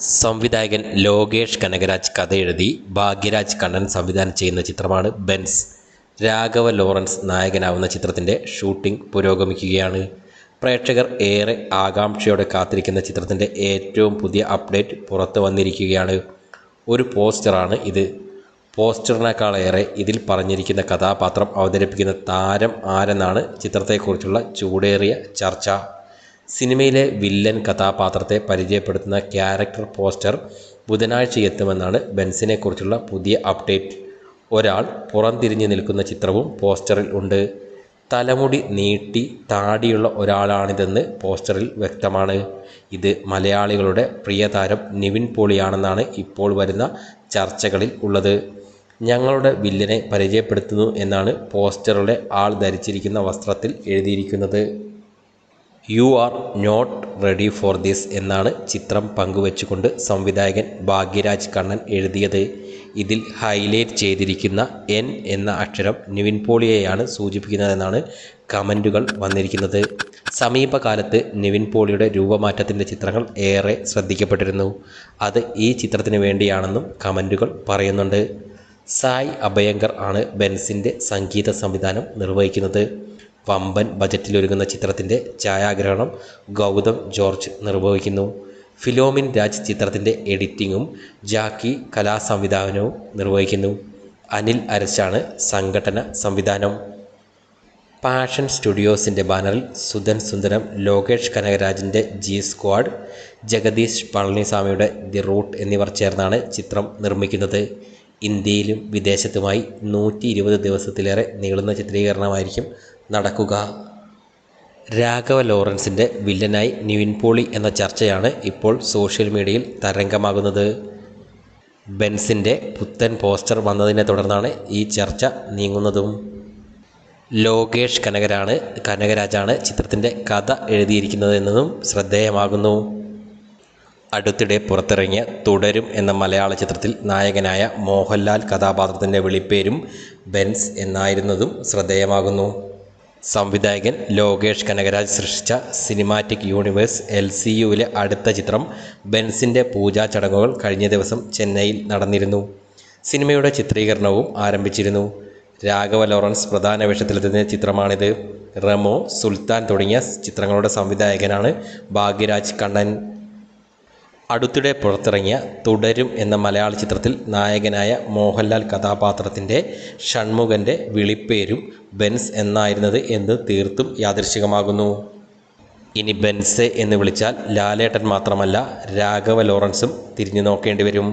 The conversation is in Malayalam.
സംവിധായകൻ ലോകേഷ് കനകരാജ് കഥയെഴുതി ഭാഗ്യരാജ് കണ്ണൻ സംവിധാനം ചെയ്യുന്ന ചിത്രമാണ് ബെൻസ്. രാഘവ ലോറൻസ് നായകനാവുന്ന ചിത്രത്തിന്റെ ഷൂട്ടിംഗ് പുരോഗമിക്കുകയാണ്. പ്രേക്ഷകർ ഏറെ ആകാംക്ഷയോടെ കാത്തിരിക്കുന്ന ചിത്രത്തിന്റെ ഏറ്റവും പുതിയ അപ്ഡേറ്റ് പുറത്തു വന്നിരിക്കുകയാണ്. ഒരു പോസ്റ്ററാണ് ഇത്. പോസ്റ്ററിനേക്കാളേറെ ഇതിൽ പറഞ്ഞിരിക്കുന്ന കഥാപാത്രം അവതരിപ്പിക്കുന്ന താരം ആരെന്നാണ് ചിത്രത്തെക്കുറിച്ചുള്ള ചൂടേറിയ ചർച്ച. സിനിമയിലെ വില്ലൻ കഥാപാത്രത്തെ പരിചയപ്പെടുത്തുന്ന ക്യാരക്ടർ പോസ്റ്റർ ബുധനാഴ്ച എത്തുമെന്നാണ് ബെൻസിനെക്കുറിച്ചുള്ള പുതിയ അപ്ഡേറ്റ്. ഒരാൾ പുറംതിരിഞ്ഞു നിൽക്കുന്ന ചിത്രവും പോസ്റ്ററിൽ ഉണ്ട്. തലമുടി നീട്ടി താടിയുള്ള ഒരാളാണിതെന്ന് പോസ്റ്ററിൽ വ്യക്തമാണ്. ഇത് മലയാളികളുടെ പ്രിയതാരം നിവിൻ പോളിയാണെന്നാണ് ഇപ്പോൾ വരുന്ന ചർച്ചകളിൽ ഉള്ളത്. ഞങ്ങളുടെ വില്ലനെ പരിചയപ്പെടുത്തുന്നു എന്നാണ് പോസ്റ്ററിലെ ആൾ ധരിച്ചിരിക്കുന്ന വസ്ത്രത്തിൽ എഴുതിയിരിക്കുന്നത്. You are not ready for this എന്നാണ് ചിത്രം പങ്കുവച്ചുകൊണ്ട് സംവിധായകൻ ഭാഗ്യരാജ് കണ്ണൻ എഴുതിയത്. ഇതിൽ ഹൈലൈറ്റ് ചെയ്തിരിക്കുന്ന എൻ എന്ന അക്ഷരം നിവിൻ പോളിയെയാണ് സൂചിപ്പിക്കുന്നതെന്നാണ് കമന്റുകൾ വന്നിരിക്കുന്നത്. സമീപകാലത്ത് നിവിൻ പോളിയുടെ രൂപമാറ്റത്തിന്റെ ചിത്രങ്ങൾ ഏറെ ശ്രദ്ധിക്കപ്പെട്ടിരുന്നു. അത് ഈ ചിത്രത്തിന് വേണ്ടിയാണെന്നും കമന്റുകൾ പറയുന്നുണ്ട്. സായ് അഭയങ്കർ ആണ് ബെൻസിന്റെ സംഗീത സംവിധാനം നിർവഹിക്കുന്നത്. വമ്പൻ ബജറ്റിലൊരുങ്ങുന്ന ചിത്രത്തിന്റെ ഛായാഗ്രഹണം ഗൗതം ജോർജ് നിർവഹിക്കുന്നു. ഫിലോമിൻ രാജ് ചിത്രത്തിന്റെ എഡിറ്റിങ്ങും ജാക്കി കലാസംവിധാനവും നിർവഹിക്കുന്നു. അനിൽ അരശാണ് സംഘടന സംവിധാനം. പാഷൻ സ്റ്റുഡിയോസിന്റെ ബാനറിൽ സുധൻ സുന്ദരം ലോകേഷ് കനകരാജിന്റെ ജി സ്ക്വാഡ് ജഗദീഷ് പളനിസ്വാമിയുടെ ദി റൂട്ട് എന്നിവർ ചേർന്നാണ് ചിത്രം നിർമ്മിക്കുന്നത്. ഇന്ത്യയിലും വിദേശത്തുമായി നൂറ്റി ദിവസത്തിലേറെ നീളുന്ന ചിത്രീകരണമായിരിക്കും നടക്കുക. രാഘവ ലോറൻസിന്റെ വില്ലനായി നിവിൻ പോളി എന്ന ചർച്ചയാണ് ഇപ്പോൾ സോഷ്യൽ മീഡിയയിൽ തരംഗമാകുന്നത്. ബെൻസിന്റെ പുത്തൻ പോസ്റ്റർ വന്നതിനെ തുടർന്നാണ് ഈ ചർച്ച നീങ്ങുന്നതും. ലോകേഷ് കനകരാണ് കനകരാജാണ് ചിത്രത്തിന്റെ കഥ എഴുതിയിരിക്കുന്നതെന്നതും ശ്രദ്ധേയമാകുന്നു. അടുത്തിടെ പുറത്തിറങ്ങിയ തുടരും എന്ന മലയാള ചിത്രത്തിൽ നായകനായ മോഹൻലാൽ കഥാപാത്രത്തിന്റെ വിളിപ്പേരും ബെൻസ് എന്നായിരുന്നതും ശ്രദ്ധേയമാകുന്നു. സംവിധായകൻ ലോകേഷ് കനകരാജ് സൃഷ്ടിച്ച സിനിമാറ്റിക് യൂണിവേഴ്സ് എൽ സി യുവിലെ അടുത്ത ചിത്രം ബെൻസിന്റെ പൂജാ ചടങ്ങുകൾ കഴിഞ്ഞ ദിവസം ചെന്നൈയിൽ നടന്നിരുന്നു. സിനിമയുടെ ചിത്രീകരണവും ആരംഭിച്ചിരുന്നു. രാഘവ ലോറൻസ് പ്രധാന വേഷത്തിലെത്തുന്ന ചിത്രമാണിത്. റെമോ സുൽത്താൻ തുടങ്ങിയ ചിത്രങ്ങളുടെ സംവിധായകനാണ് ഭാഗ്യരാജ് കണ്ണൻ. അടുത്തിടെ പുറത്തിറങ്ങിയ തുടരും എന്ന മലയാള ചിത്രത്തിൽ നായകനായ മോഹൻലാൽ കഥാപാത്രത്തിന്റെ ഷൺമുഖന്റെ വിളിപ്പേരും ബെൻസ് എന്നായിരുന്നത് എന്ന് തീർത്തും യാദൃശികമാകുന്നു. ഇനി ബെൻസ് എന്ന് വിളിച്ചാൽ ലാലേട്ടൻ മാത്രമല്ല രാഘവ ലോറൻസും തിരിഞ്ഞു നോക്കേണ്ടി വരും.